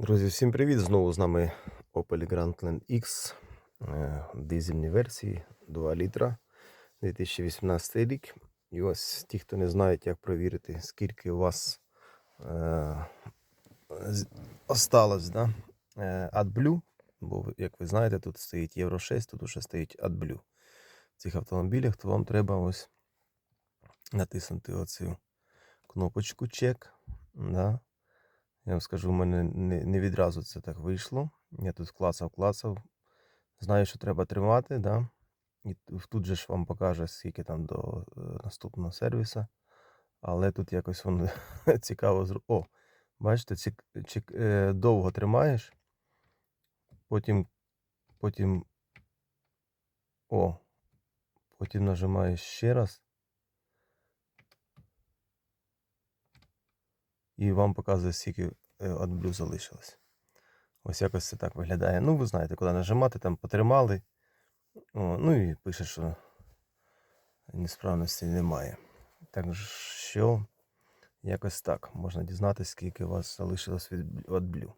Друзі, всім привіт! Знову з нами Opel Grandland X е, дизельні версії 2 літра 2018 рік. І ось ті, хто не знають, як провірити, скільки у вас е, осталось да? е, AdBlue, бо як ви знаєте, тут стоїть Євро 6, тут уже стоїть AdBlue. В цих автомобілях, то вам треба ось натиснути оцю кнопочку чек. Да? Я вам скажу, в мене не, не відразу це так вийшло. Я тут клацав, клацав. Знаю, що треба тримати, да? І тут же ж вам покаже, скільки там до е, наступного сервіса. Але тут якось воно цікаво зру... О, бачите, цік... чек... е, довго тримаєш, потім, потім. О, потім нажимаєш ще раз. І вам показує, скільки е, от блю залишилось. Ось якось це так виглядає. Ну, ви знаєте, куди нажимати, там потримали. О, ну і пише, що несправності немає. Так що, якось так. Можна дізнатися, скільки у вас залишилось від, від блю.